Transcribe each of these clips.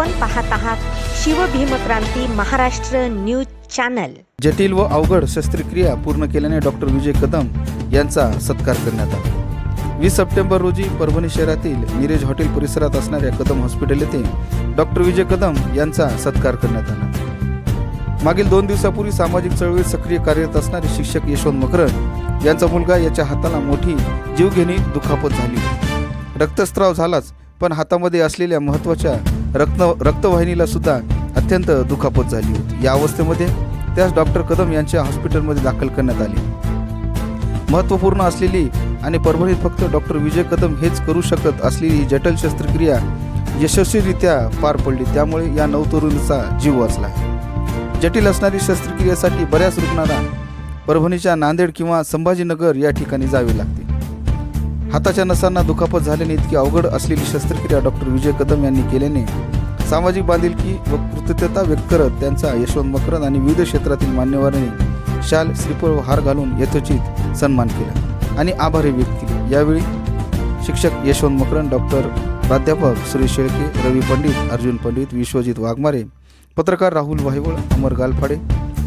आपण पाहत आहात शिवभीमक्रांती महाराष्ट्र न्यूज चॅनल. जटिल व अवघड शस्त्रक्रिया पूर्ण केल्याने डॉक्टर विजय कदम यांचा सत्कार करण्यात आला. वीस सप्टेंबर रोजी परभणी शहरातील निरेज हॉटेल परिसरात असणाऱ्या कदम हॉस्पिटल येथे डॉक्टर विजय कदम यांचा सत्कार करण्यात आला. मागील दोन दिवसापूर्वी सामाजिक चळवळीत सक्रिय कार्यरत असणारे शिक्षक यशवंत मकरन यांचा मुलगा याच्या हाताला मोठी जीवघेणी दुखापत झाली. रक्तस्त्राव झालाच पण हातामध्ये असलेल्या महत्त्वाच्या रक्त रक्तवाहिनीला सुद्धा अत्यंत दुखापत झाली होती. या अवस्थेमध्ये त्यास डॉक्टर कदम यांच्या हॉस्पिटलमध्ये दाखल करण्यात आले. महत्त्वपूर्ण असलेली आणि परभणीत फक्त डॉक्टर विजय कदम हेच करू शकत असलेली जटल जटिल शस्त्रक्रिया यशस्वीरित्या पार पडली. त्यामुळे या नवतरुणीचा जीव वाचला. जटिल असणारी शस्त्रक्रियेसाठी बऱ्याच रुग्णांना परभणीच्या नांदेड किंवा संभाजीनगर या ठिकाणी जावे लागते. हाताच्या नसांना दुखापत झाल्याने इतकी अवघड असलेली शस्त्रक्रिया डॉक्टर विजय कदम यांनी केल्याने सामाजिक बांधिलकी व कृतज्ञता व्यक्त करत त्यांचा यशवंत मकरंद आणि विविध क्षेत्रातील मान्यवरांनी शाल श्रीफळ व हार घालून यथोचित सन्मान केला आणि आभारी व्यक्त केले. यावेळी शिक्षक यशवंत मकरंद डॉक्टर प्राध्यापक सुरेश शेळके रवी पंडित अर्जुन पंडित विश्वजित वाघमारे पत्रकार राहुल वाहिवळ अमर गालफाडे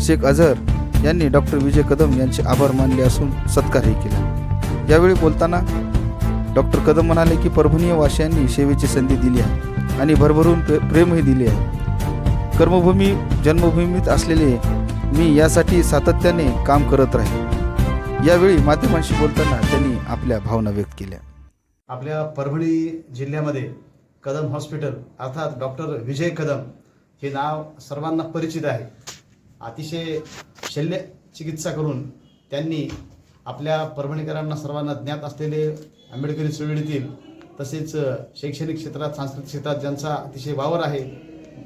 शेख अझहर यांनी डॉक्टर विजय कदम यांचे आभार मानले असून सत्कारही केला. यावेळी बोलताना डॉक्टर कदम म्हणाले की परभणीय वासियांनी सेवेची संधी दिली आहे आणि भरभरून प्रे- प्रेमही दिले आहे. कर्मभूमी जन्मभूमीत असलेले मी यासाठी सातत्याने काम करत राहील यावेळी माध्यमांशी बोलताना त्यांनी आपल्या भावना व्यक्त केल्या. आपल्या परभणी जिल्ह्यामध्ये कदम हॉस्पिटल अर्थात डॉक्टर विजय कदम हे नाव सर्वांना परिचित आहे. अतिशय शल्य चिकित्सा करून त्यांनी आपल्या परभणीकरांना सर्वांना ज्ञात असलेले आंबेडकरी चळवळीतील तसेच शैक्षणिक क्षेत्रात सांस्कृतिक क्षेत्रात ज्यांचा अतिशय वावर आहे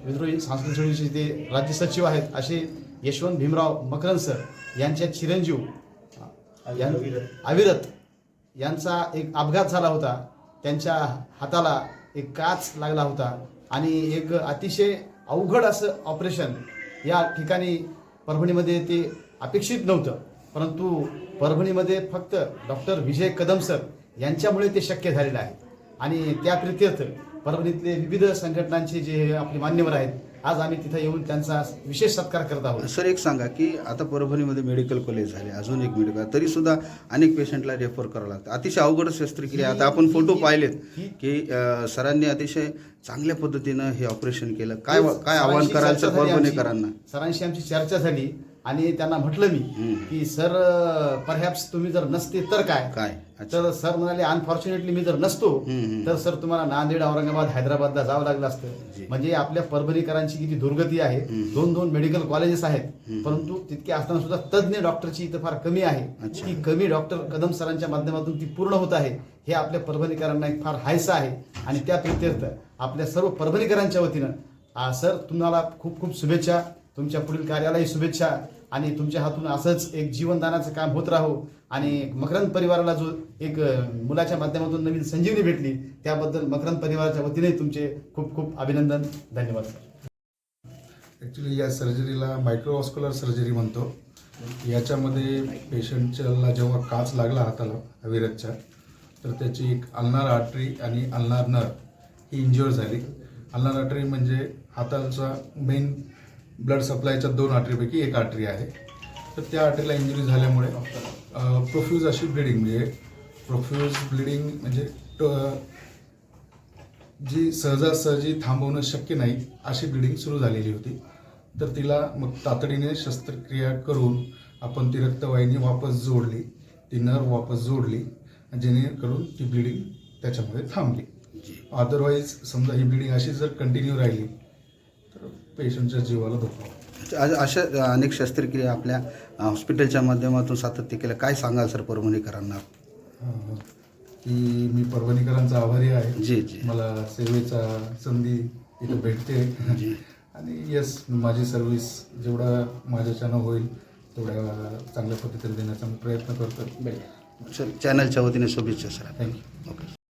विद्रोही सांस्कृतिक चळवळीचे ते राज्य सचिव आहेत असे यशवंत भीमराव मकरन सर यांच्या चिरंजीव अविरत यांचा एक अपघात झाला होता. त्यांच्या हाताला एक काच लागला होता आणि एक अतिशय अवघड असं ऑपरेशन या ठिकाणी परभणीमध्ये ते अपेक्षित नव्हतं. परंतु परभणीमध्ये फक्त डॉक्टर विजय कदम सर यांच्यामुळे ते शक्य झालेलं आहे. आणि त्या प्रित्यर्थ परभणीतले विविध संघटनांचे जे आपले मान्यवर आहेत आज आम्ही तिथं येऊन त्यांचा विशेष सत्कार करत आहोत. सर एक सांगा की आता परभणीमध्ये मेडिकल कॉलेज झाले अजून एक मेडिकल तरी सुद्धा अनेक पेशंटला रेफर करावं लागतं. अतिशय अवघड शस्त्रक्रिया. आता आपण फोटो पाहिलेत की सरांनी अतिशय चांगल्या पद्धतीनं हे ऑपरेशन केलं. काय काय आव्हान आमची. परभणीकरांना? सरांशी आमची चर्चा झाली आणि त्यांना म्हटलं मी. की सर परहॅप्स तुम्ही जर नसते तर काय? काय? तर सर म्हणाले अनफॉर्च्युनेटली मी जर नसतो. तर सर तुम्हाला नांदेड औरंगाबाद हैदराबादला जावं लागलं असतं. म्हणजे आपल्या परभणीकरांची किती दुर्गती आहे. दोन दोन मेडिकल कॉलेजेस आहेत. परंतु तितके असताना सुद्धा तज्ज्ञ डॉक्टरची इथं फार कमी आहे. ती कमी डॉक्टर कदम सरांच्या माध्यमातून ती पूर्ण होत आहे हे आपल्या परभणीकरांना एक फार हायसा आहे आणि त्या प्रित्यर्थ आपल्या सर्व परभणीकरांच्या वतीनं सर तुम्हाला खूप खूप शुभेच्छा तुमच्या पुढील कार्यालाही शुभेच्छा आणि तुमच्या हातून असंच एक जीवनदानाचं काम होत राहो. आणि मकरंद परिवाराला जो एक मुलाच्या माध्यमातून नवीन संजीवनी भेटली त्याबद्दल मकरंद परिवाराच्या वतीने तुमचे खूप खूप अभिनंदन. धन्यवाद ॲक्च्युली या सर्जरीला मायक्रोवॉस्क्युलर सर्जरी म्हणतो. याच्यामध्ये पेशंटला जेव्हा काच लागला हाताला अविरतच्या तर त्याची एक अल्नार आर्टरी आणि अल्नार नर ही इंज्युअर झाली. अल्नार आर्टरी म्हणजे हाताचा मेन ब्लड सप्लायच्या दोन आर्टरीपैकी एक आर्टरी आहे. तर त्या आर्टरीला इंजुरी झाल्यामुळे प्रोफ्यूज अशी ब्लिडिंग म्हणजे प्रोफ्यूज ब्लिडिंग म्हणजे ट- जी सहजासहजी थांबवणं शक्य नाही अशी ब्लिडिंग सुरू झालेली होती. तर तिला मग तातडीने शस्त्रक्रिया करून आपण ती रक्तवाहिनी वापस जोडली. ती नर्व वापस जोडली जेणेकरून ती ब्लिडिंग त्याच्यामध्ये थांबली. अदरवाईज समजा ही ब्लिडिंग अशी जर कंटिन्यू राहिली पेशंटच्या जीवाला धोका. आज अशा अनेक शस्त्रक्रिया आपल्या हॉस्पिटलच्या माध्यमातून सातत्य केलं. काय सांगाल सर परभणीकरांना? की मी परभणीकरांचा आभारी आहे. जी जी. मला सेवेचा संधी इथं भेटते. जी. आणि येस माझी सर्व्हिस जेवढा माझ्याच्यानं होईल तेवढ्या चांगल्या पद्धतीने देण्याचा मी प्रयत्न करतो. चॅनलच्या वतीने शुभेच्छा सर. Thank you okay.